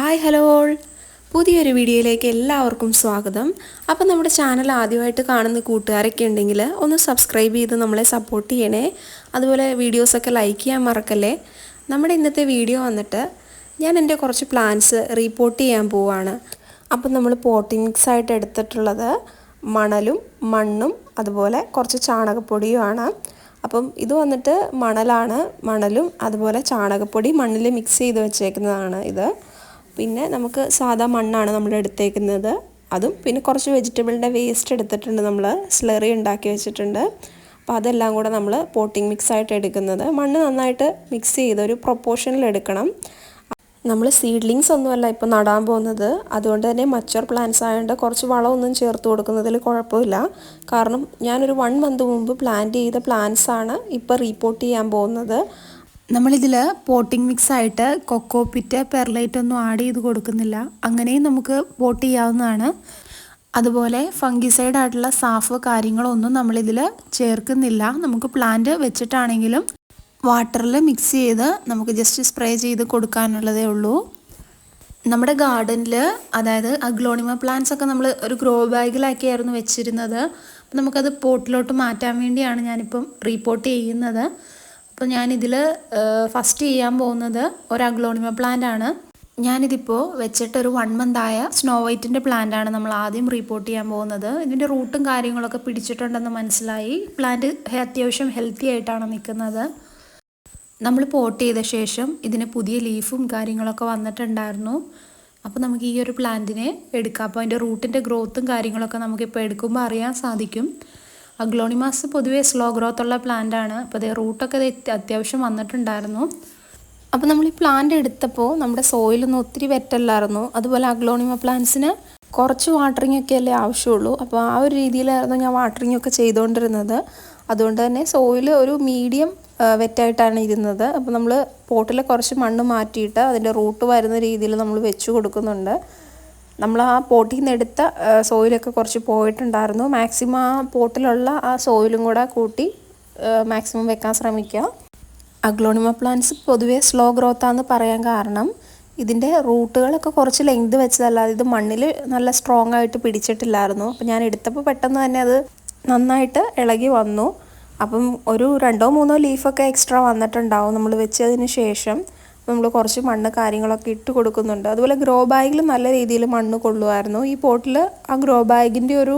Hi hello പുതിയൊരു വീഡിയോയിലേക്ക് എല്ലാവർക്കും സ്വാഗതം. അപ്പം നമ്മുടെ ചാനൽ ആദ്യമായിട്ട് കാണുന്ന കൂട്ടുകാരൊക്കെ ഉണ്ടെങ്കിൽ ഒന്ന് സബ്സ്ക്രൈബ് ചെയ്ത് നമ്മളെ സപ്പോർട്ട് ചെയ്യണേ. അതുപോലെ വീഡിയോസൊക്കെ ലൈക്ക് ചെയ്യാൻ മറക്കല്ലേ? നമ്മുടെ ഇന്നത്തെ വീഡിയോ വന്നിട്ട് ഞാൻ എന്റെ കുറച്ച് പ്ലാൻസ് റീപ്പോർട്ട് ചെയ്യാൻ പോവാണ്. അപ്പം നമ്മൾ പോട്ടിംഗ് മിക്സ് ആയിട്ട് എടുത്തിട്ടുള്ളത് മണലും മണ്ണും അതുപോലെ കുറച്ച് ചാണകപ്പൊടിയുമാണ്. അപ്പം ഇത് വന്നിട്ട് മണലാണ് മണലും അതുപോലെ ചാണകപ്പൊടി മണ്ണിൽ മിക്സ് ചെയ്ത് വെച്ചേക്കുന്നതാണ് ഇത്. പിന്നെ നമുക്ക് സാധാ മണ്ണാണ് നമ്മൾ എടുത്തേക്കുന്നത്. അതും പിന്നെ കുറച്ച് വെജിറ്റബിളിന്റെ വേസ്റ്റ് എടുത്തിട്ടുണ്ട് നമ്മൾ. സ്ലറി ഉണ്ടാക്കി വെച്ചിട്ടുണ്ട്. അപ്പോൾ അതെല്ലാം കൂടെ നമ്മൾ പോട്ടിംഗ് മിക്സ് ആയിട്ട് എടുക്കുന്നത്. മണ്ണ് നന്നായിട്ട് മിക്സ് ചെയ്ത് ഒരു പ്രൊപ്പോർഷനിൽ എടുക്കണം. നമ്മൾ സീഡ്ലിങ്സ് ഒന്നുമല്ല ഇപ്പോൾ നടാൻ പോകുന്നത്. അതുകൊണ്ട് തന്നെ മച്ചർ പ്ലാന്റ്സ് ആയതുകൊണ്ട് കുറച്ച് വളമൊന്നും ചേർത്ത് കൊടുക്കുന്നതിൽ കുഴപ്പമില്ല. കാരണം ഞാനൊരു വൺ മന്ത് മുമ്പ് പ്ലാന്റ് ചെയ്ത പ്ലാന്റ്സ് ആണ് ഇപ്പോൾ റീപ്പോർട്ട് ചെയ്യാൻ പോകുന്നത്. നമ്മളിതിൽ പോട്ടിംഗ് മിക്സ് ആയിട്ട് കൊക്കോ പിറ്റ് പെർലൈറ്റ് ഒന്നും ആഡ് ചെയ്ത് കൊടുക്കുന്നില്ല. അങ്ങനെയും നമുക്ക് പോട്ട് ചെയ്യാവുന്നതാണ്. അതുപോലെ ഫംഗിസൈഡ് ആയിട്ടുള്ള സാഫ് കാര്യങ്ങളൊന്നും നമ്മളിതിൽ ചേർക്കുന്നില്ല. നമുക്ക് പ്ലാന്റ് വെച്ചിട്ടാണെങ്കിലും വാട്ടറിൽ മിക്സ് ചെയ്ത് നമുക്ക് ജസ്റ്റ് സ്പ്രേ ചെയ്ത് കൊടുക്കാനുള്ളതേ ഉള്ളൂ. നമ്മുടെ ഗാർഡനിൽ അതായത് അഗ്ലോണിമ പ്ലാന്റ്സ് ഒക്കെ നമ്മൾ ഒരു ഗ്രോ ബാഗിലാക്കിയായിരുന്നു വെച്ചിരുന്നത്. നമുക്കത് പോട്ടിലോട്ട് മാറ്റാൻ വേണ്ടിയാണ് ഞാനിപ്പം റീപോർട്ട് ചെയ്യുന്നത്. അപ്പോൾ ഞാനിതിൽ ഫസ്റ്റ് ചെയ്യാൻ പോകുന്നത് ഒരു അഗ്ലോണിമ പ്ലാന്റ് ആണ്. ഞാനിതിപ്പോൾ വെച്ചിട്ട് ഒരു വൺ മന്ത് ആയ സ്നോ വൈറ്റിന്റെ പ്ലാന്റ് ആണ് നമ്മൾ ആദ്യം റിപ്പോർട്ട് ചെയ്യാൻ പോകുന്നത്. ഇതിന്റെ റൂട്ടും കാര്യങ്ങളൊക്കെ പിടിച്ചിട്ടുണ്ടെന്ന് മനസ്സിലായി. പ്ലാന്റ് അത്യാവശ്യം ഹെൽത്തി ആയിട്ടാണ് നിൽക്കുന്നത്. നമ്മൾ പോട്ട് ചെയ്ത ശേഷം ഇതിന് പുതിയ ലീഫും കാര്യങ്ങളൊക്കെ വന്നിട്ടുണ്ടായിരുന്നു. അപ്പോൾ നമുക്ക് ഈ ഒരു പ്ലാന്റിനെ എടുക്കാം. അപ്പോൾ അതിന്റെ റൂട്ടിന്റെ ഗ്രോത്തും കാര്യങ്ങളൊക്കെ നമുക്കിപ്പോൾ എടുക്കുമ്പോൾ അറിയാൻ സാധിക്കും. അഗ്ലോണിമാസ് പൊതുവേ സ്ലോ ഗ്രോത്ത് ഉള്ള പ്ലാന്റ് ആണ്. അപ്പോൾ അതേ റൂട്ടൊക്കെ അത്യാവശ്യം വന്നിട്ടുണ്ടായിരുന്നു. അപ്പോൾ നമ്മൾ ഈ പ്ലാന്റ് എടുത്തപ്പോൾ നമ്മുടെ സോയിലൊന്നും ഒത്തിരി വെറ്റല്ലായിരുന്നു. അതുപോലെ അഗ്ലോണിമ പ്ലാന്റ്സിന് കുറച്ച് വാട്ടറിംഗ് ഒക്കെ അല്ലേ ആവശ്യമുള്ളൂ. അപ്പോൾ ആ ഒരു രീതിയിലായിരുന്നു ഞാൻ വാട്ടറിംഗ് ഒക്കെ ചെയ്തുകൊണ്ടിരുന്നത് അതുകൊണ്ട് തന്നെ സോയിൽ ഒരു മീഡിയം വെറ്റായിട്ടാണ് ഇരുന്നത്. അപ്പോൾ നമ്മൾ പോട്ടിൽ കുറച്ച് മണ്ണ് മാറ്റിയിട്ട് അതിന്റെ റൂട്ട് വരുന്ന രീതിയിൽ നമ്മൾ വെച്ച് കൊടുക്കുന്നുണ്ട്. നമ്മൾ ആ പോട്ടിൽ നിന്ന് എടുത്ത സോയിലൊക്കെ കുറച്ച് പോയിട്ടുണ്ടായിരുന്നു. മാക്സിമം ആ പോട്ടിലുള്ള ആ സോയിലും കൂടെ കൂട്ടി മാക്സിമം വെക്കാൻ ശ്രമിക്കുക. അഗ്ലോണിമ പ്ലാന്റ്സ് പൊതുവേ സ്ലോ ഗ്രോത്താന്ന് പറയാൻ കാരണം ഇതിന്റെ റൂട്ടുകളൊക്കെ കുറച്ച് ലെങ്ത് വെച്ചതല്ലാതെ ഇത് മണ്ണിൽ നല്ല സ്ട്രോങ് ആയിട്ട് പിടിച്ചിട്ടില്ലായിരുന്നു. അപ്പോൾ ഞാൻ എടുത്തപ്പോൾ പെട്ടെന്ന് തന്നെ അത് നന്നായിട്ട് ഇളകി വന്നു. അപ്പം ഒരു രണ്ടോ മൂന്നോ ലീഫൊക്കെ എക്സ്ട്രാ വന്നിട്ടുണ്ടാവും നമ്മൾ വെച്ചതിന് ശേഷം. നമ്മൾ കുറച്ച് മണ്ണ് കാര്യങ്ങളൊക്കെ ഇട്ട് കൊടുക്കുന്നുണ്ട്. അതുപോലെ ഗ്രോ ബാഗിൽ നല്ല രീതിയിൽ മണ്ണ് കൊള്ളുമായിരുന്നു ഈ പോട്ടിൽ ആ ഗ്രോ ബാഗിന്റെ ഒരു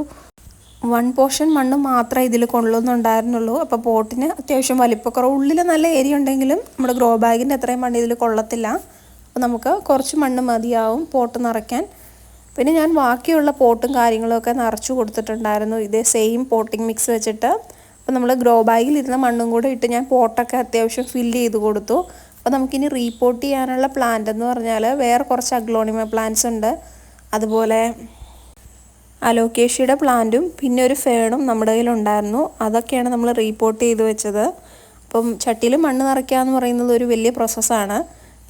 വൺ പോർഷൻ മണ്ണ് മാത്രമേ ഇതിൽ കൊള്ളുന്നുണ്ടായിരുന്നുള്ളൂ. അപ്പോൾ പോട്ടിന് അത്യാവശ്യം വലിപ്പക്കുറവ്. ഉള്ളിൽ നല്ല ഏരിയ ഉണ്ടെങ്കിലും നമ്മുടെ ഗ്രോ ബാഗിന്റെ അത്രയും മണ്ണ് ഇതിൽ കൊള്ളത്തില്ല. അപ്പോൾ നമുക്ക് കുറച്ച് മണ്ണ് മതിയാവും പോട്ട് നിറയ്ക്കാൻ. പിന്നെ ഞാൻ ബാക്കിയുള്ള പോട്ടും കാര്യങ്ങളൊക്കെ നിറച്ചു കൊടുത്തിട്ടുണ്ടായിരുന്നു. ഇതേ സെയിം പോട്ടിംഗ് മിക്സ് വെച്ചിട്ട്. അപ്പോൾ നമ്മൾ ഗ്രോ ബാഗിൽ ഇരുന്ന മണ്ണും കൂടെ ഇട്ട് ഞാൻ പോട്ടൊക്കെ അത്യാവശ്യം ഫില്ല് ചെയ്ത് കൊടുത്തു. അപ്പോൾ നമുക്കിനി റീപോർട്ട് ചെയ്യാനുള്ള പ്ലാന്റ് എന്ന് പറഞ്ഞാൽ വേറെ കുറച്ച് അഗ്ലോണിമ പ്ലാന്റ്സ് ഉണ്ട്. അതുപോലെ അലോക്കേഷ്യയുടെ പ്ലാന്റും പിന്നെ ഒരു ഫേണും നമ്മുടെ കയ്യിലുണ്ടായിരുന്നു അതൊക്കെയാണ് നമ്മൾ റീപോർട്ട് ചെയ്ത് വെച്ചത്. അപ്പം ചട്ടിയിൽ മണ്ണ് നിറയ്ക്കുക എന്ന് പറയുന്നത് ഒരു വലിയ പ്രോസസ്സാണ്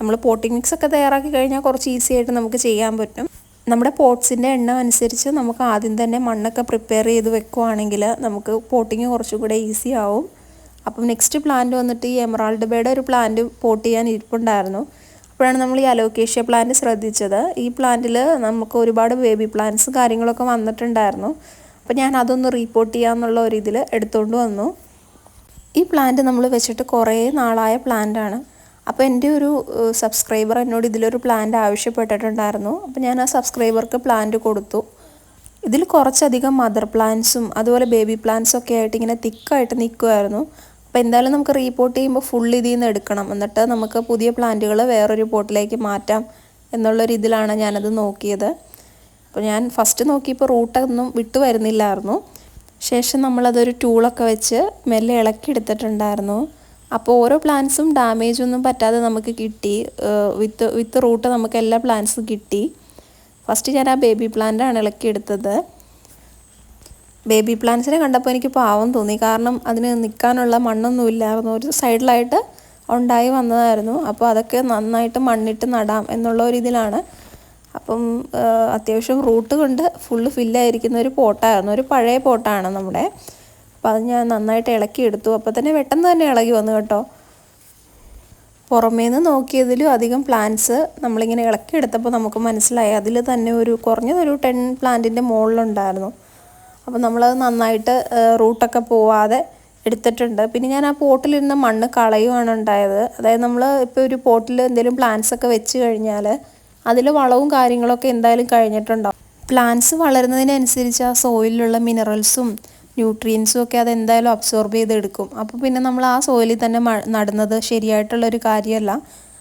നമ്മൾ പോട്ടിംഗ് മിക്സ് ഒക്കെ തയ്യാറാക്കി കഴിഞ്ഞാൽ കുറച്ച് ഈസി ആയിട്ട് നമുക്ക് ചെയ്യാൻ പറ്റും. നമ്മുടെ പോട്ട്സിന്റെ എണ്ണം അനുസരിച്ച് നമുക്ക് ആദ്യം തന്നെ മണ്ണൊക്കെ പ്രിപ്പയർ ചെയ്ത് വെക്കുവാണെങ്കിൽ നമുക്ക് പോട്ടിങ് കുറച്ചും കൂടെ ഈസി ആവും. അപ്പം നെക്സ്റ്റ് പ്ലാന്റ് വന്നിട്ട് ഈ എമറാൾഡ് ബേയുടെ ഒരു പ്ലാന്റ് പോട്ട് ചെയ്യാൻ ഇരിപ്പുണ്ടായിരുന്നു. അപ്പോഴാണ് നമ്മൾ ഈ അലോക്കേഷ്യ പ്ലാന്റ് ശ്രദ്ധിച്ചത്. ഈ പ്ലാന്റിൽ നമുക്ക് ഒരുപാട് ബേബി പ്ലാന്റ്സ് കാര്യങ്ങളൊക്കെ വന്നിട്ടുണ്ടായിരുന്നു. അപ്പോൾ ഞാൻ അതൊന്ന് റീപ്പോർട്ട് ചെയ്യാമെന്നുള്ള ഒരു ഇതിൽ എടുത്തുകൊണ്ട് വന്നു. ഈ പ്ലാന്റ് നമ്മൾ വെച്ചിട്ട് കുറേ നാളായ പ്ലാന്റാണ് അപ്പോൾ എന്റെ ഒരു സബ്സ്ക്രൈബർ എന്നോട് ഇതിലൊരു പ്ലാന്റ് ആവശ്യപ്പെട്ടിട്ടുണ്ടായിരുന്നു. അപ്പോൾ ഞാൻ ആ സബ്സ്ക്രൈബർക്ക് പ്ലാന്റ് കൊടുത്തു. ഇതിൽ കുറച്ചധികം മദർ പ്ലാന്റ്സും അതുപോലെ ബേബി പ്ലാന്റ്സും ഒക്കെ ആയിട്ട് ഇങ്ങനെ തിക്കായിട്ട് നിൽക്കുമായിരുന്നു അപ്പോൾ എന്തായാലും നമുക്ക് റീപോർട്ട് ചെയ്യുമ്പോൾ ഫുൾ ഇതിൽ നിന്ന് എടുക്കണം. എന്നിട്ട് നമുക്ക് പുതിയ പ്ലാന്റുകൾ വേറൊരു പോട്ടിലേക്ക് മാറ്റാം എന്നുള്ളൊരു ഇതിലാണ് ഞാനത് നോക്കിയത്. അപ്പോൾ ഞാൻ ഫസ്റ്റ് നോക്കിയപ്പോൾ റൂട്ടൊന്നും വിട്ടു വരുന്നില്ലായിരുന്നു. ശേഷം നമ്മളതൊരു ടൂളൊക്കെ വെച്ച് മെല്ലെ ഇളക്കി എടുത്തിട്ടുണ്ടായിരുന്നു. അപ്പോൾ ഓരോ പ്ലാന്റ്സും ഡാമേജ് ഒന്നും പറ്റാതെ നമുക്ക് കിട്ടി. വിത്ത് വിത്ത് റൂട്ട് നമുക്ക് എല്ലാ പ്ലാന്റ്സും കിട്ടി. ഫസ്റ്റ് ഞാൻ ആ ബേബി പ്ലാന്റാണ് ഇളക്കിയെടുത്തത്. ബേബി പ്ലാന്റ്സിനെ കണ്ടപ്പോൾ എനിക്ക് പാവം തോന്നി. കാരണം അതിന് നിൽക്കാനുള്ള മണ്ണൊന്നും ഇല്ലായിരുന്നു. ഒരു സൈഡിലായിട്ട് ഉണ്ടായി വന്നതായിരുന്നു. അപ്പോൾ അതൊക്കെ നന്നായിട്ട് മണ്ണിട്ട് നടാം എന്നുള്ള ഒരു ഇതിലാണ്. അപ്പം അത്യാവശ്യം റൂട്ട് കൊണ്ട് ഫുള്ള് ഫില്ലായിരിക്കുന്ന ഒരു പോട്ടായിരുന്നു. ഒരു പഴയ പോട്ടാണ് നമ്മുടെ. അപ്പം അത് ഞാൻ നന്നായിട്ട് ഇളക്കി എടുത്തു. അപ്പോൾ തന്നെ പെട്ടെന്ന് തന്നെ ഇളകി വന്നു കേട്ടോ. പുറമേ നിന്ന് നോക്കിയതിലും അധികം പ്ലാന്റ്സ് നമ്മളിങ്ങനെ ഇളക്കിയെടുത്തപ്പോൾ നമുക്ക് മനസ്സിലായി. അതിൽ തന്നെ ഒരു കുറഞ്ഞതൊരു ടെൻ പ്ലാന്റിന്റെ മുകളിലുണ്ടായിരുന്നു. അപ്പോൾ നമ്മളത് നന്നായിട്ട് റൂട്ടൊക്കെ പോവാതെ എടുത്തിട്ടുണ്ട്. പിന്നെ ഞാൻ ആ പോട്ടിലിരുന്ന മണ്ണ് കളയുവാണ് ഉണ്ടായത്. അതായത് നമ്മൾ ഇപ്പോൾ ഒരു പോട്ടിൽ എന്തെങ്കിലും പ്ലാന്റ്സ് ഒക്കെ വെച്ച് കഴിഞ്ഞാൽ അതിൽ വളവും കാര്യങ്ങളൊക്കെ എന്തായാലും കഴിഞ്ഞിട്ടുണ്ടാവും പ്ലാന്റ്സ് വളരുന്നതിനനുസരിച്ച് ആ സോയിലുള്ള മിനറൽസും ന്യൂട്രിയൻസും ഒക്കെ അതെന്തായാലും അബ്സോർബ് ചെയ്തെടുക്കും. അപ്പോൾ പിന്നെ നമ്മൾ ആ സോയിലിൽ തന്നെ നടുന്നത് ശരിയായിട്ടുള്ളൊരു കാര്യമല്ല.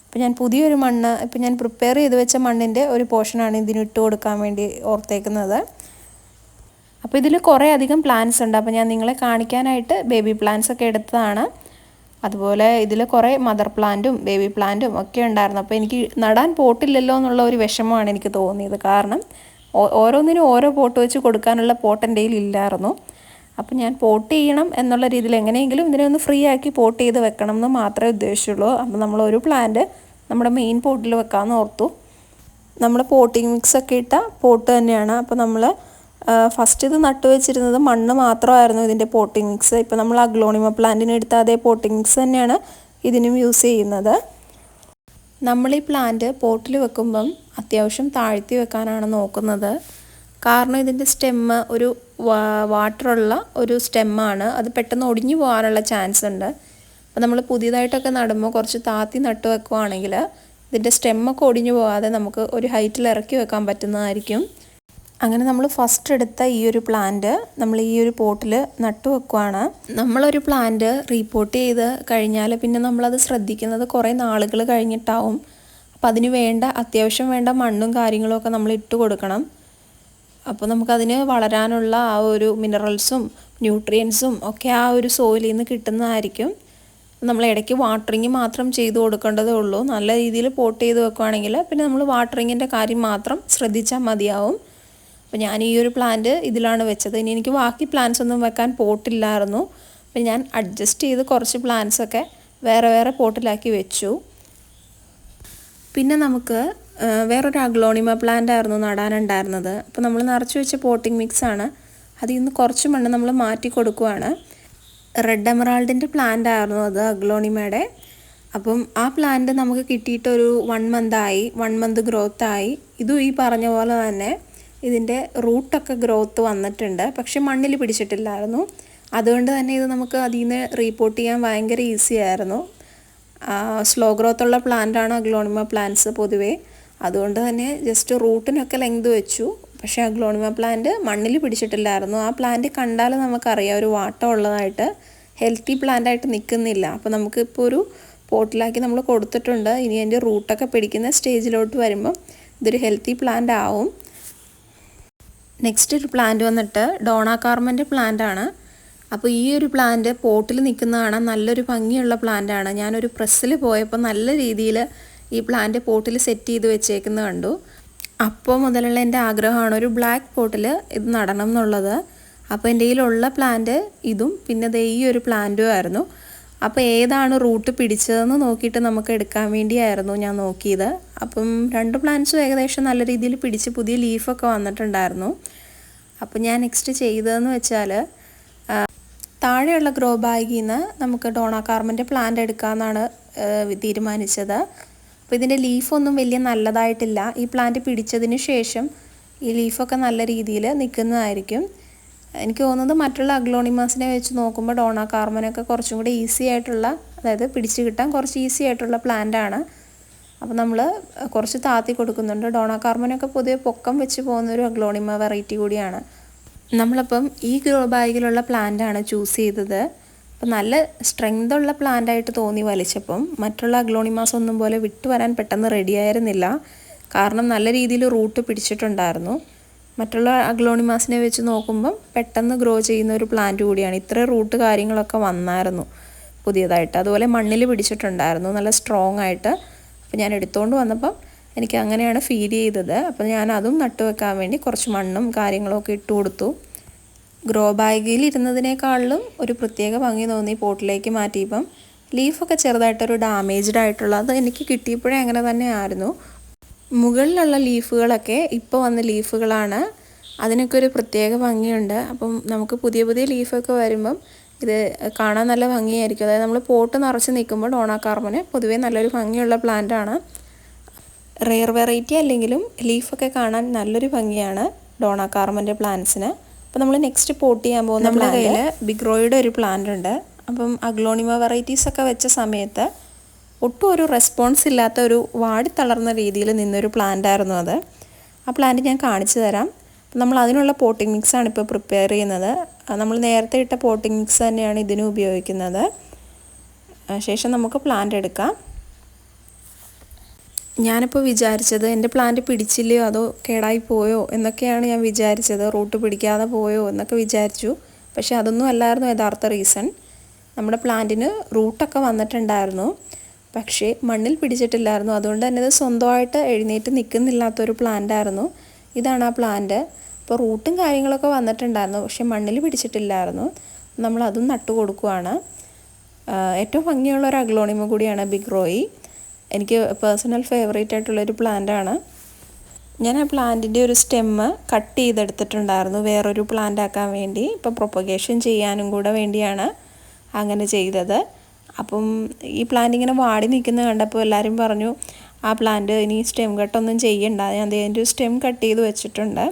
അപ്പോൾ ഞാൻ പുതിയൊരു മണ്ണ് ഇപ്പോൾ ഞാൻ പ്രിപ്പയർ ചെയ്ത് വെച്ച മണ്ണിന്റെ ഒരു പോർഷനാണ് ഇതിന് ഇട്ട് കൊടുക്കാൻ വേണ്ടി ഓർത്തേക്കുന്നത്. അപ്പോൾ ഇതിൽ കുറേ അധികം പ്ലാന്റ്സ് ഉണ്ട്. അപ്പോൾ ഞാൻ നിങ്ങളെ കാണിക്കാനായിട്ട് ബേബി പ്ലാന്റ്സ് ഒക്കെ എടുത്തതാണ്. അതുപോലെ ഇതിൽ കുറേ മദർ പ്ലാന്റും ബേബി പ്ലാന്റും ഒക്കെ ഉണ്ടായിരുന്നു. അപ്പോൾ എനിക്ക് നടാൻ പോട്ടില്ലല്ലോ എന്നുള്ള ഒരു വിഷമമാണ് എനിക്ക് തോന്നിയത്. കാരണം ഓരോന്നിനും ഓരോ പോട്ട് വെച്ച് കൊടുക്കാനുള്ള പോട്ട് എന്റെ ഇല്ലായിരുന്നു. അപ്പോൾ ഞാൻ പോട്ട് ചെയ്യണം എന്നുള്ള രീതിയിൽ എങ്ങനെയെങ്കിലും ഇതിനെ ഒന്ന് ഫ്രീ ആക്കി പോട്ട് ചെയ്ത് വെക്കണം എന്ന് മാത്രമേ ഉദ്ദേശിച്ചുള്ളൂ. അപ്പോൾ നമ്മൾ ഒരു പ്ലാന്റ് നമ്മുടെ മെയിൻ പോട്ടിൽ വെക്കാമെന്ന് ഓർത്തു. നമ്മൾ പോട്ടിംഗ് മിക്സ് ഒക്കെ ഇട്ട പോട്ട് തന്നെയാണ്. അപ്പോൾ നമ്മൾ ഫസ്റ്റ് ഇത് നട്ടു വെച്ചിരുന്നത് മണ്ണ് മാത്രമായിരുന്നു ഇതിന്റെ പോട്ടിംഗ് മിക്സ് ഇപ്പോൾ നമ്മൾ അഗ്ലോണിമ പ്ലാന്റിന് എടുത്ത അതേ പോട്ടിംഗ് മിക്സ് തന്നെയാണ് ഇതിനും യൂസ് ചെയ്യുന്നത്. നമ്മൾ ഈ പ്ലാന്റ് പോട്ടിൽ വെക്കുമ്പം അത്യാവശ്യം താഴ്ത്തി വെക്കാനാണ് നോക്കുന്നത്. കാരണം ഇതിന്റെ സ്റ്റെമ്മ് ഒരു വാട്ടറുള്ള ഒരു സ്റ്റെമ്മാണ് അത് പെട്ടെന്ന് ഒടിഞ്ഞു പോകാനുള്ള ചാൻസ് ഉണ്ട്. അപ്പോൾ നമ്മൾ പുതിയതായിട്ടൊക്കെ നടുമ്പോൾ കുറച്ച് താത്തി നട്ട് വെക്കുവാണെങ്കിൽ ഇതിന്റെ സ്റ്റെമ്മൊക്കെ ഒടിഞ്ഞു പോകാതെ നമുക്ക് ഒരു ഹൈറ്റിൽ ഇറക്കി വെക്കാൻ പറ്റുന്നതായിരിക്കും. അങ്ങനെ നമ്മൾ ഫസ്റ്റ് എടുത്ത ഈ ഒരു പ്ലാന്റ് നമ്മൾ ഈ ഒരു പോട്ടിൽ നട്ടു വെക്കുവാണ്. നമ്മളൊരു പ്ലാന്റ് റീപോർട്ട് ചെയ്ത് കഴിഞ്ഞാൽ പിന്നെ നമ്മളത് ശ്രദ്ധിക്കുന്നത് കുറേ നാളുകൾ കഴിഞ്ഞിട്ടാവും. അപ്പം അതിന് വേണ്ട അത്യാവശ്യം വേണ്ട മണ്ണും കാര്യങ്ങളൊക്കെ നമ്മൾ ഇട്ട് കൊടുക്കണം. അപ്പോൾ നമുക്കതിന് വളരാനുള്ള ആ ഒരു മിനറൽസും ന്യൂട്രിയൻസും ഒക്കെ ആ ഒരു സോയിലിൽ നിന്ന് കിട്ടുന്നതായിരിക്കും. നമ്മൾ ഇടയ്ക്ക് വാട്ടറിങ് മാത്രം ചെയ്ത് കൊടുക്കേണ്ടതേ ഉള്ളൂ. നല്ല രീതിയിൽ പോട്ട് ചെയ്ത് വെക്കുവാണെങ്കിൽ പിന്നെ നമ്മൾ വാട്ടറിങ്ങിന്റെ കാര്യം മാത്രം ശ്രദ്ധിച്ചാൽ മതിയാവും. അപ്പോൾ ഞാൻ ഈ ഒരു പ്ലാന്റ് ഇതിലാണ് വെച്ചത്. ഇനി എനിക്ക് ബാക്കി പ്ലാന്റ്സ് ഒന്നും വെക്കാൻ പോട്ടില്ലായിരുന്നു. അപ്പോൾ ഞാൻ അഡ്ജസ്റ്റ് ചെയ്ത് കുറച്ച് പ്ലാന്റ്സൊക്കെ വേറെ വേറെ പോട്ടിലാക്കി വെച്ചു. പിന്നെ നമുക്ക് വേറൊരു അഗ്ലോണിമ പ്ലാന്റ് ആയിരുന്നു നടാനുണ്ടായിരുന്നത് അപ്പോൾ നമ്മൾ നിറച്ച് വെച്ച പോട്ടിംഗ് മിക്സാണ് അതിൽ നിന്ന് കുറച്ച് മണ്ണ് നമ്മൾ മാറ്റി കൊടുക്കുവാണ്. റെഡ് എമറാൾഡിന്റെ പ്ലാന്റ് ആയിരുന്നു അത് അഗ്ലോണിമയുടെ അപ്പം ആ പ്ലാന്റ് നമുക്ക് കിട്ടിയിട്ടൊരു വൺ മന്ത് ആയി. വൺ മന്ത് ഗ്രോത്ത് ആയി. ഇതും ഈ പറഞ്ഞ പോലെ തന്നെ ഇതിന്റെ റൂട്ടൊക്കെ ഗ്രോത്ത് വന്നിട്ടുണ്ട്. പക്ഷെ മണ്ണിൽ പിടിച്ചിട്ടില്ലായിരുന്നു. അതുകൊണ്ട് തന്നെ ഇത് നമുക്ക് അതിൽ നിന്ന് റീപ്പോർട്ട് ചെയ്യാൻ ഭയങ്കര ഈസി ആയിരുന്നു. സ്ലോ ഗ്രോത്ത് ഉള്ള പ്ലാന്റാണ് അഗ്ലോണിമ പ്ലാന്റ്സ് പൊതുവേ. അതുകൊണ്ട് തന്നെ ജസ്റ്റ് റൂട്ടിനൊക്കെ ലെങ്ത് വെച്ചു. പക്ഷേ അഗ്ലോണിമ പ്ലാന്റ് മണ്ണിൽ പിടിച്ചിട്ടില്ലായിരുന്നു. ആ പ്ലാന്റ് കണ്ടാൽ നമുക്കറിയാം ഒരു വാട്ടം ഉള്ളതായിട്ട് ഹെൽത്തി പ്ലാന്റായിട്ട് നിൽക്കുന്നില്ല. അപ്പോൾ നമുക്കിപ്പോൾ ഒരു പോട്ടിലാക്കി നമ്മൾ കൊടുത്തിട്ടുണ്ട്. ഇനി അതിന്റെ റൂട്ടൊക്കെ പിടിക്കുന്ന സ്റ്റേജിലോട്ട് വരുമ്പം ഇതൊരു ഹെൽത്തി പ്ലാന്റ് ആവും. നെക്സ്റ്റ് ഒരു പ്ലാന്റ് വന്നിട്ട് ഡോണ കാർമന്റെ പ്ലാന്റ് ആണ്. അപ്പോൾ ഈ ഒരു പ്ലാന്റ് പോട്ടിൽ നിൽക്കുന്നതാണ് നല്ലൊരു ഭംഗിയുള്ള പ്ലാന്റ് ആണ്. ഞാനൊരു പ്രസ്സിൽ പോയപ്പോൾ നല്ല രീതിയിൽ ഈ പ്ലാന്റ് പോട്ടിൽ സെറ്റ് ചെയ്ത് വെച്ചേക്കുന്ന കണ്ടു. അപ്പോൾ മുതലുള്ള എന്റെ ആഗ്രഹമാണ് ഒരു ബ്ലാക്ക് പോട്ടിൽ ഇത് നടണം എന്നുള്ളത്. അപ്പോൾ എന്റെ കയ്യിലുള്ള പ്ലാന്റ് ഇതും പിന്നെ ദേ ഈ ഒരു പ്ലാന്റും ആയിരുന്നു. അപ്പോൾ ഏതാണ് റൂട്ട് പിടിച്ചതെന്ന് നോക്കിയിട്ട് നമുക്ക് എടുക്കാൻ വേണ്ടിയായിരുന്നു ഞാൻ നോക്കിയത്. അപ്പം രണ്ട് പ്ലാന്റ്സും ഏകദേശം നല്ല രീതിയിൽ പിടിച്ച് പുതിയ ലീഫൊക്കെ വന്നിട്ടുണ്ടായിരുന്നു. അപ്പോൾ ഞാൻ നെക്സ്റ്റ് ചെയ്തതെന്ന് വെച്ചാൽ താഴെയുള്ള ഗ്രോ ബാഗിൽ നിന്ന് നമുക്ക് ഡോണ കാർമന്റെ പ്ലാന്റ് എടുക്കാമെന്നാണ് തീരുമാനിച്ചത്. അപ്പോൾ ഇതിന്റെ ലീഫൊന്നും വലിയ നല്ലതായിട്ടില്ല. ഈ പ്ലാന്റ് പിടിച്ചതിന് ശേഷം ഈ ലീഫൊക്കെ നല്ല രീതിയിൽ നിൽക്കുന്നതായിരിക്കും. എനിക്ക് തോന്നുന്നത് മറ്റുള്ള അഗ്ലോണിമാസിനെ വെച്ച് നോക്കുമ്പോൾ ഡോണ കാർമനൊക്കെ കുറച്ചും കൂടി ഈസി ആയിട്ടുള്ള അതായത് പിടിച്ച് കിട്ടാൻ കുറച്ച് ഈസി ആയിട്ടുള്ള പ്ലാന്റ് ആണ്. അപ്പോൾ നമ്മൾ കുറച്ച് താത്തി കൊടുക്കുന്നുണ്ട്. ഡോണ കാർമനൊക്കെ പൊതുവെ പൊക്കം വെച്ച് പോകുന്ന ഒരു അഗ്ലോണിമ വെറൈറ്റി കൂടിയാണ്. നമ്മളപ്പം ഈ ഗ്രോ ബാഗിലുള്ള പ്ലാന്റ് ആണ് ചൂസ് ചെയ്തത്. അപ്പം നല്ല സ്ട്രെങ്ത് ഉള്ള പ്ലാന്റായിട്ട് തോന്നി വലിച്ചപ്പം. മറ്റുള്ള അഗ്ലോണിമാസ് ഒന്നും പോലെ വിട്ടു വരാൻ പെട്ടെന്ന് റെഡിയായിരുന്നില്ല കാരണം നല്ല രീതിയിൽ റൂട്ട് പിടിച്ചിട്ടുണ്ടായിരുന്നു. മറ്റുള്ള അഗ്ലോണിമാസിനെ വെച്ച് നോക്കുമ്പം പെട്ടെന്ന് ഗ്രോ ചെയ്യുന്ന ഒരു പ്ലാന്റ് കൂടിയാണ്. ഇത്ര റൂട്ട് കാര്യങ്ങളൊക്കെ വന്നായിരുന്നു പുതിയതായിട്ട്. അതുപോലെ മണ്ണിൽ പിടിച്ചിട്ടുണ്ടായിരുന്നു. നല്ല സ്ട്രോങ് ആയിട്ട്. അപ്പോൾ ഞാൻ എടുത്തുകൊണ്ട് വന്നപ്പം എനിക്ക് അങ്ങനെയാണ് ഫീൽ ചെയ്തത്. അപ്പോൾ ഞാൻ അതും നട്ടു വെക്കാൻ വേണ്ടി കുറച്ച് മണ്ണും കാര്യങ്ങളൊക്കെ ഇട്ട് കൊടുത്തു. ഗ്രോ ബാഗിൽ ഇരുന്നതിനേക്കാളിലും ഒരു പ്രത്യേക ഭംഗി തോന്നി പോട്ടിലേക്ക് മാറ്റിയപ്പം. ലീഫൊക്കെ ചെറുതായിട്ടൊരു ഡാമേജ്ഡ് ആയിട്ടുള്ളത് എനിക്ക് കിട്ടിയപ്പോഴേ അങ്ങനെ തന്നെ ആയിരുന്നു. മുകളിലുള്ള ലീഫുകളൊക്കെ ഇപ്പോൾ വന്ന ലീഫുകളാണ്. അതിനൊക്കെ ഒരു പ്രത്യേക ഭംഗിയുണ്ട്. അപ്പം നമുക്ക് പുതിയ പുതിയ ലീഫൊക്കെ വരുമ്പം ഇത് കാണാൻ നല്ല ഭംഗിയായിരിക്കും. അതായത് നമ്മൾ പോട്ട് നിറച്ച് നിൽക്കുമ്പോൾ ഡോണാക്കാർമന് കാർമന് പൊതുവേ നല്ലൊരു ഭംഗിയുള്ള പ്ലാന്റ് ആണ്. റെയർ വെറൈറ്റി അല്ലെങ്കിലും ലീഫൊക്കെ കാണാൻ നല്ലൊരു ഭംഗിയാണ് ഡോണ കാർമന്റെ പ്ലാന്റ്സിന് അപ്പോൾ നമ്മൾ നെക്സ്റ്റ് പോട്ട് ചെയ്യാൻ പോകുന്ന നമ്മുടെ കയ്യിൽ ബിഗ്രോയുടെ ഒരു പ്ലാന്റ് ഉണ്ട്. അപ്പം അഗ്ലോണിമ വെറൈറ്റീസൊക്കെ വെച്ച സമയത്ത് ഒട്ടും ഒരു റെസ്പോൺസ് ഇല്ലാത്ത ഒരു വാടി വാടിത്തളർന്ന രീതിയിൽ നിന്നൊരു പ്ലാന്റ് ആയിരുന്നു അത്. ആ പ്ലാന്റ് ഞാൻ കാണിച്ചു തരാം. നമ്മൾ അതിനുള്ള പോട്ടിംഗ് മിക്സാണ് ഇപ്പോൾ പ്രിപ്പയർ ചെയ്യുന്നത്. നമ്മൾ നേരത്തെ ഇട്ട പോട്ടിംഗ് മിക്സ് തന്നെയാണ് ഇതിനും ഉപയോഗിക്കുന്നത്. ശേഷം നമുക്ക് പ്ലാന്റ് എടുക്കാം. ഞാനിപ്പോൾ വിചാരിച്ചത് എന്റെ പ്ലാന്റ് പിടിച്ചില്ലയോ അതോ കേടായി പോയോ എന്നൊക്കെയാണ് ഞാൻ വിചാരിച്ചത്. റൂട്ട് പിടിക്കാതെ പോയോ എന്നൊക്കെ വിചാരിച്ചു. പക്ഷേ അതൊന്നും അല്ലായിരുന്നു യഥാർത്ഥ റീസൺ നമ്മുടെ പ്ലാന്റിന് റൂട്ടൊക്കെ വന്നിട്ടുണ്ടായിരുന്നു. പക്ഷേ മണ്ണിൽ പിടിച്ചിട്ടില്ലായിരുന്നു. അതുകൊണ്ട് തന്നെ ഇത് സ്വന്തമായിട്ട് എഴുന്നേറ്റ് നിൽക്കുന്നില്ലാത്തൊരു പ്ലാന്റ് ആയിരുന്നു. ഇതാണ് ആ പ്ലാന്റ് അപ്പോൾ റൂട്ടും കാര്യങ്ങളൊക്കെ വന്നിട്ടുണ്ടായിരുന്നു. പക്ഷേ മണ്ണിൽ പിടിച്ചിട്ടില്ലായിരുന്നു. നമ്മൾ അതും നട്ടു കൊടുക്കുവാണ്. ഏറ്റവും ഭംഗിയുള്ള ഒരു അഗ്ലോണിമ കൂടിയാണ് ബിഗ് റോയി എനിക്ക് പേഴ്സണൽ ഫേവറേറ്റ് ആയിട്ടുള്ളൊരു പ്ലാന്റാണ് ഞാൻ ആ പ്ലാന്റിന്റെ ഒരു സ്റ്റെമ്മ് കട്ട് ചെയ്തെടുത്തിട്ടുണ്ടായിരുന്നു. വേറൊരു പ്ലാന്റ് ആക്കാൻ വേണ്ടി. ഇപ്പോൾ പ്രൊപ്പഗേഷൻ ചെയ്യാനും കൂടെ വേണ്ടിയാണ് അങ്ങനെ ചെയ്തത്. അപ്പം ഈ പ്ലാന്റ് ഇങ്ങനെ വാടി നിൽക്കുന്നത് കണ്ടപ്പോൾ എല്ലാവരും പറഞ്ഞു ആ പ്ലാന്റ് ഇനി സ്റ്റെം കട്ടൊന്നും ചെയ്യണ്ട. ഞാൻ അതിന്റെ സ്റ്റെം കട്ട് ചെയ്ത് വെച്ചിട്ടുണ്ട്.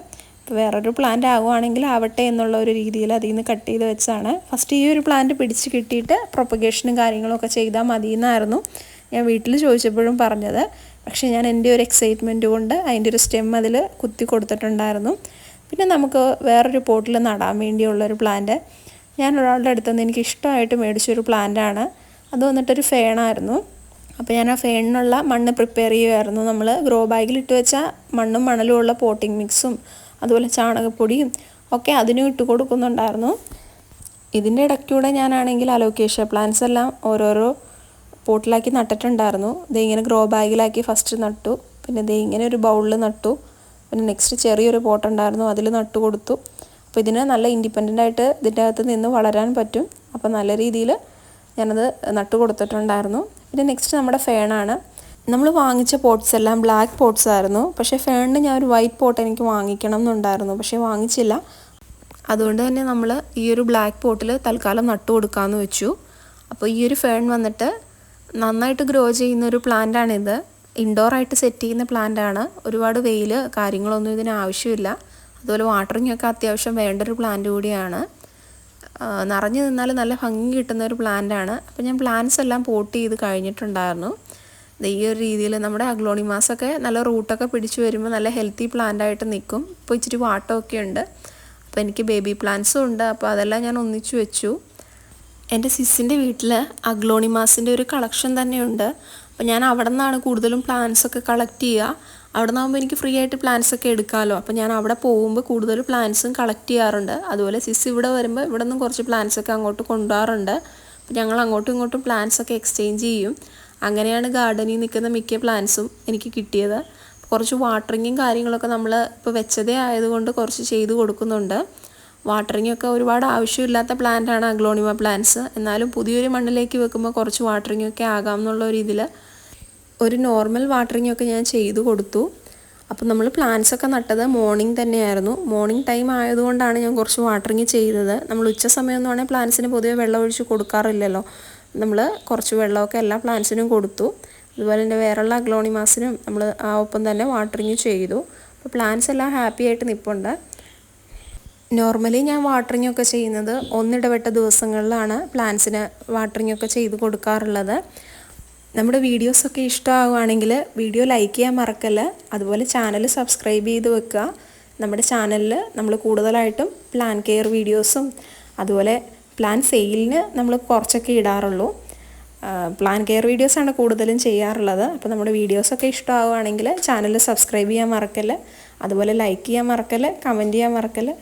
വേറൊരു പ്ലാന്റ് ആകുവാണെങ്കിൽ ആവട്ടെ എന്നുള്ള ഒരു രീതിയിൽ അതിൽ നിന്ന് കട്ട് ചെയ്ത് വെച്ചാണ് ഫസ്റ്റ് ഈ ഒരു പ്ലാന്റ് പിടിച്ച് കിട്ടിയിട്ട് പ്രൊപ്പഗേഷനും കാര്യങ്ങളൊക്കെ ചെയ്താൽ മതി എന്നായിരുന്നു ഞാൻ വീട്ടിൽ ചോദിച്ചപ്പോഴും പറഞ്ഞത്. പക്ഷേ ഞാൻ എന്റെ ഒരു എക്സൈറ്റ്മെന്റ് കൊണ്ട് അതിന്റെ ഒരു സ്റ്റെം അതിൽ കുത്തി കൊടുത്തിട്ടുണ്ടായിരുന്നു. പിന്നെ നമുക്ക് വേറൊരു പോട്ടിൽ നടാൻ വേണ്ടിയുള്ളൊരു പ്ലാന്റ് ഞാൻ ഒരാളുടെ അടുത്തുനിന്ന് എനിക്ക് ഇഷ്ടമായിട്ട് മേടിച്ചൊരു പ്ലാന്റാണ് അത് വന്നിട്ടൊരു ഫേണായിരുന്നു. അപ്പോൾ ഞാൻ ആ ഫേണിനുള്ള മണ്ണ് പ്രിപ്പയർ ചെയ്യുമായിരുന്നു നമ്മൾ ഗ്രോ ബാഗിൽ ഇട്ട് വെച്ച മണ്ണും മണലും ഉള്ള പോട്ടിംഗ് മിക്സും അതുപോലെ ചാണകപ്പൊടിയും ഒക്കെ അതിനും ഇട്ട് കൊടുക്കുന്നുണ്ടായിരുന്നു. ഇതിന്റെ ഇടയ്ക്കൂടെ ഞാനാണെങ്കിൽ അലോക്കേഷ്യ പ്ലാന്റ്സ് എല്ലാം ഓരോരോ പോട്ടിലാക്കി നട്ടിട്ടുണ്ടായിരുന്നു. ദേ ഇങ്ങനെ ഗ്രോ ബാഗിലാക്കി ഫസ്റ്റ് നട്ടു. പിന്നെ ദേ ഇങ്ങനെ ഒരു ബൗളിൽ നട്ടു. പിന്നെ നെക്സ്റ്റ് ചെറിയൊരു പോട്ട് ഉണ്ടായിരുന്നു അതിൽ നട്ടു കൊടുത്തു. അപ്പോൾ ഇതിന് നല്ല ഇൻഡിപെൻഡന്റ് ആയിട്ട് ഇതിന്റെ അകത്ത് നിന്ന് വളരാൻ പറ്റും. അപ്പോൾ നല്ല രീതിയിൽ ഞാനത് നട്ട് കൊടുത്തിട്ടുണ്ടായിരുന്നു പിന്നെ നെക്സ്റ്റ് നമ്മുടെ ഫേണാണ് നമ്മൾ വാങ്ങിച്ച പോട്ട്സ് എല്ലാം ബ്ലാക്ക് പോട്ട്സ് ആയിരുന്നു. പക്ഷേ ഫേണിന് ഞാൻ ഒരു വൈറ്റ് പോട്ട് എനിക്ക് വാങ്ങിക്കണം എന്നുണ്ടായിരുന്നു. പക്ഷേ വാങ്ങിച്ചില്ല. അതുകൊണ്ട് തന്നെ നമ്മൾ ഈ ഒരു ബ്ലാക്ക് പോട്ടിൽ തൽക്കാലം നട്ട് കൊടുക്കാമെന്ന് വെച്ചു. അപ്പോൾ ഈ ഒരു ഫേൺ വന്നിട്ട് നന്നായിട്ട് ഗ്രോ ചെയ്യുന്ന ഒരു പ്ലാന്റാണിത് ഇൻഡോറായിട്ട് സെറ്റ് ചെയ്യുന്ന പ്ലാന്റാണ് ഒരുപാട് വെയിൽ കാര്യങ്ങളൊന്നും ഇതിന് ആവശ്യമില്ല. അതുപോലെ വാട്ടറിങ്ങൊക്കെ അത്യാവശ്യം വേണ്ട ഒരു പ്ലാന്റ് കൂടിയാണ്. നിറഞ്ഞു നിന്നാൽ നല്ല ഭംഗി കിട്ടുന്ന ഒരു പ്ലാന്റാണ് അപ്പോൾ ഞാൻ പ്ലാന്റ്സ് എല്ലാം പോട്ട് ചെയ്ത് കഴിഞ്ഞിട്ടുണ്ടായിരുന്നു. ഈ ഒരു രീതിയിൽ നമ്മുടെ അഗ്ലോണിമാസൊക്കെ നല്ല റൂട്ടൊക്കെ പിടിച്ചു വരുമ്പോൾ നല്ല ഹെൽത്തി പ്ലാന്റായിട്ട് നിൽക്കും. ഇപ്പോൾ ഇച്ചിരി വാട്ടമൊക്കെ ഉണ്ട്. അപ്പോൾ എനിക്ക് ബേബി പ്ലാന്റ്സും ഉണ്ട്. അപ്പോൾ അതെല്ലാം ഞാൻ ഒന്നിച്ചു വെച്ചു. എന്റെ സിസിന്റെ വീട്ടിൽ അഗ്ലോണിമാസിന്റെ ഒരു കളക്ഷൻ തന്നെയുണ്ട്. അപ്പോൾ ഞാൻ അവിടെ നിന്നാണ് കൂടുതലും പ്ലാന്റ്സൊക്കെ കളക്ട് ചെയ്യുക. അവിടെ നിന്നാകുമ്പോൾ എനിക്ക് ഫ്രീ ആയിട്ട് പ്ലാന്റ്സ് ഒക്കെ എടുക്കാമല്ലോ അപ്പോൾ ഞാൻ അവിടെ പോകുമ്പോൾ കൂടുതൽ പ്ലാന്റ്സും കളക്ട് ചെയ്യാറുണ്ട്. അതുപോലെ സിസ് ഇവിടെ വരുമ്പോൾ ഇവിടെ നിന്നും കുറച്ച് പ്ലാന്റ്സ് ഒക്കെ അങ്ങോട്ട് കൊണ്ടുപോകാറുണ്ട്. അപ്പോൾ ഞങ്ങൾ അങ്ങോട്ടും ഇങ്ങോട്ടും പ്ലാന്റ്സ് ഒക്കെ എക്സ്ചേഞ്ച് ചെയ്യും. അങ്ങനെയാണ് ഗാർഡനിൽ നിൽക്കുന്ന മിക്ക പ്ലാന്റ്സും എനിക്ക് കിട്ടിയത്. കുറച്ച് വാട്ടറിങ്ങും കാര്യങ്ങളൊക്കെ നമ്മൾ ഇപ്പോൾ വെച്ചതേ ആയതുകൊണ്ട് കുറച്ച് ചെയ്ത് കൊടുക്കുന്നുണ്ട്. വാട്ടറിങ് ഒക്കെ ഒരുപാട് ആവശ്യമില്ലാത്ത പ്ലാന്റാണ് അഗ്ലോണിമ പ്ലാന്റ്സ് എന്നാലും പുതിയൊരു മണ്ണിലേക്ക് വെക്കുമ്പോൾ കുറച്ച് വാട്ടറിംഗ് ഒക്കെ ആകാം എന്നുള്ള രീതിയിൽ ഒരു നോർമൽ വാട്ടറിങ് ഒക്കെ ഞാൻ ചെയ്തു കൊടുത്തു. അപ്പോൾ നമ്മൾ പ്ലാന്റ്സ് ഒക്കെ നട്ടത് മോർണിംഗ് തന്നെയായിരുന്നു. മോർണിംഗ് ടൈം ആയതുകൊണ്ടാണ് ഞാൻ കുറച്ച് വാട്ടറിങ് ചെയ്തത്. നമ്മൾ ഉച്ച സമയമൊന്നും ആണെങ്കിൽ പ്ലാന്റ്സിന് പൊതുവെ വെള്ളം ഒഴിച്ച് കൊടുക്കാറില്ലല്ലോ. നമ്മൾ കുറച്ച് വെള്ളമൊക്കെ എല്ലാ പ്ലാന്റ്സിനും കൊടുത്തു. അതുപോലെ തന്നെ വേറെയുള്ള അഗ്ലോണിമാസിനും നമ്മൾ ആ ഒപ്പം തന്നെ വാട്ടറിങ് ചെയ്തു. അപ്പോൾ പ്ലാന്റ്സ് എല്ലാം ഹാപ്പി ആയിട്ട് നിൽപ്പുണ്ട് നോർമലി ഞാൻ വാട്ടറിങ് ഒക്കെ ചെയ്യുന്നത് ഒന്നിടവിട്ട ദിവസങ്ങളിലാണ് പ്ലാന്റ്സിന് വാട്ടറിങ് ഒക്കെ ചെയ്ത് കൊടുക്കാറുള്ളത്. നമ്മുടെ വീഡിയോസൊക്കെ ഇഷ്ടമാവുകയാണെങ്കിൽ വീഡിയോ ലൈക്ക് ചെയ്യാൻ മറക്കല്ല. അതുപോലെ ചാനൽ സബ്സ്ക്രൈബ് ചെയ്ത് വെക്കുക. നമ്മുടെ ചാനലിൽ നമ്മൾ കൂടുതലായിട്ടും പ്ലാൻ കെയർ വീഡിയോസും അതുപോലെ പ്ലാൻ സെയിലിന് നമ്മൾ കുറച്ചൊക്കെ ഇടാറുള്ളൂ. പ്ലാൻ കെയർ വീഡിയോസാണ് കൂടുതലും ചെയ്യാറുള്ളത്. അപ്പോൾ നമ്മുടെ വീഡിയോസൊക്കെ ഇഷ്ടമാവുകയാണെങ്കിൽ ചാനൽ സബ്സ്ക്രൈബ് ചെയ്യാൻ മറക്കല്ല. അതുപോലെ ലൈക്ക് ചെയ്യാൻ മറക്കല്ല കമന്റ് ചെയ്യാൻ മറക്കല്ല.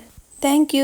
താങ്ക്